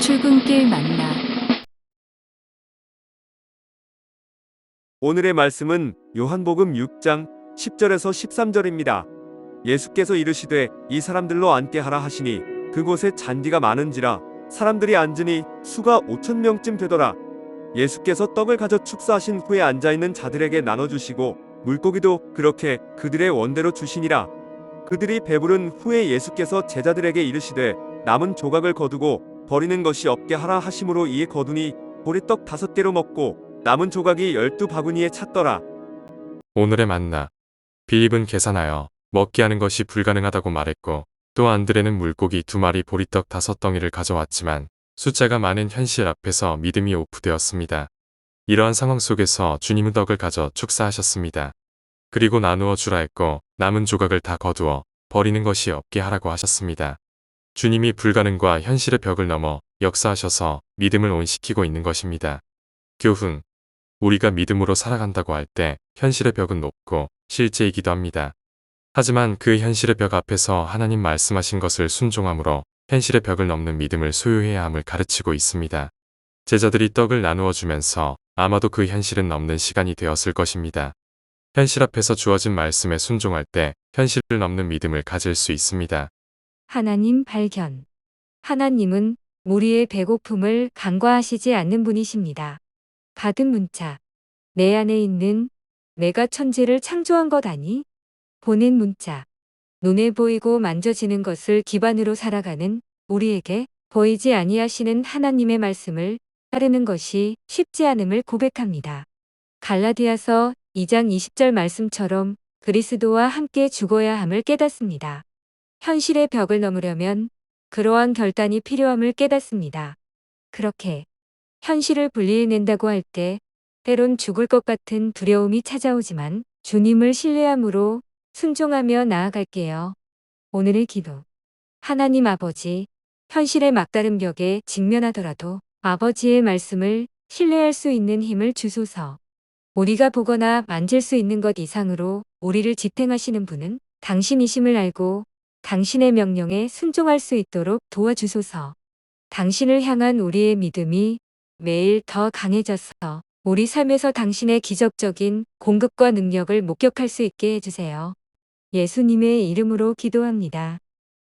출근길 만나 오늘의 말씀은 요한복음 6장 10절에서 13절입니다. 예수께서 이르시되 이 사람들로 앉게 하라 하시니 그곳에 잔디가 많은지라 사람들이 앉으니 수가 5천 명쯤 되더라. 예수께서 떡을 가져 축사하신 후에 앉아 있는 자들에게 나눠 주시고 물고기도 그렇게 그들의 원대로 주시니라. 그들이 배부른 후에 예수께서 제자들에게 이르시되 남은 조각을 거두고 버리는 것이 없게 하라 하심으로 이에 거두니 보리떡 다섯 개로 먹고 남은 조각이 열두 바구니에 찼더라. 오늘의 만나. 빌립은 계산하여 먹게 하는 것이 불가능하다고 말했고 또 안드레는 물고기 두 마리 보리떡 다섯 덩이를 가져왔지만 숫자가 많은 현실 앞에서 믿음이 오프되었습니다. 이러한 상황 속에서 주님은 떡을 가져 축사하셨습니다. 그리고 나누어 주라 했고 남은 조각을 다 거두어 버리는 것이 없게 하라고 하셨습니다. 주님이 불가능과 현실의 벽을 넘어 역사하셔서 믿음을 온시키고 있는 것입니다. 교훈. 우리가 믿음으로 살아간다고 할 때 현실의 벽은 높고 실제이기도 합니다. 하지만 그 현실의 벽 앞에서 하나님 말씀하신 것을 순종함으로 현실의 벽을 넘는 믿음을 소유해야 함을 가르치고 있습니다. 제자들이 떡을 나누어 주면서 아마도 그 현실은 넘는 시간이 되었을 것입니다. 현실 앞에서 주어진 말씀에 순종할 때 현실을 넘는 믿음을 가질 수 있습니다. 하나님 발견. 하나님은 우리의 배고픔을 간과하시지 않는 분이십니다. 받은 문자. 내 안에 있는 내가 천지를 창조한 것 아니? 보낸 문자. 눈에 보이고 만져지는 것을 기반으로 살아가는 우리에게 보이지 아니하시는 하나님의 말씀을 따르는 것이 쉽지 않음을 고백합니다. 갈라디아서 2장 20절 말씀처럼 그리스도와 함께 죽어야 함을 깨닫습니다. 현실의 벽을 넘으려면 그러한 결단이 필요함을 깨닫습니다. 그렇게 현실을 분리해낸다고 할 때 때론 죽을 것 같은 두려움이 찾아오지만 주님을 신뢰함으로 순종하며 나아갈게요. 오늘의 기도. 하나님 아버지, 현실의 막다른 벽에 직면하더라도 아버지의 말씀을 신뢰할 수 있는 힘을 주소서. 우리가 보거나 만질 수 있는 것 이상으로 우리를 지탱하시는 분은 당신이심을 알고 당신의 명령에 순종할 수 있도록 도와주소서. 당신을 향한 우리의 믿음이 매일 더 강해져서 우리 삶에서 당신의 기적적인 공급과 능력을 목격할 수 있게 해주세요. 예수님의 이름으로 기도합니다.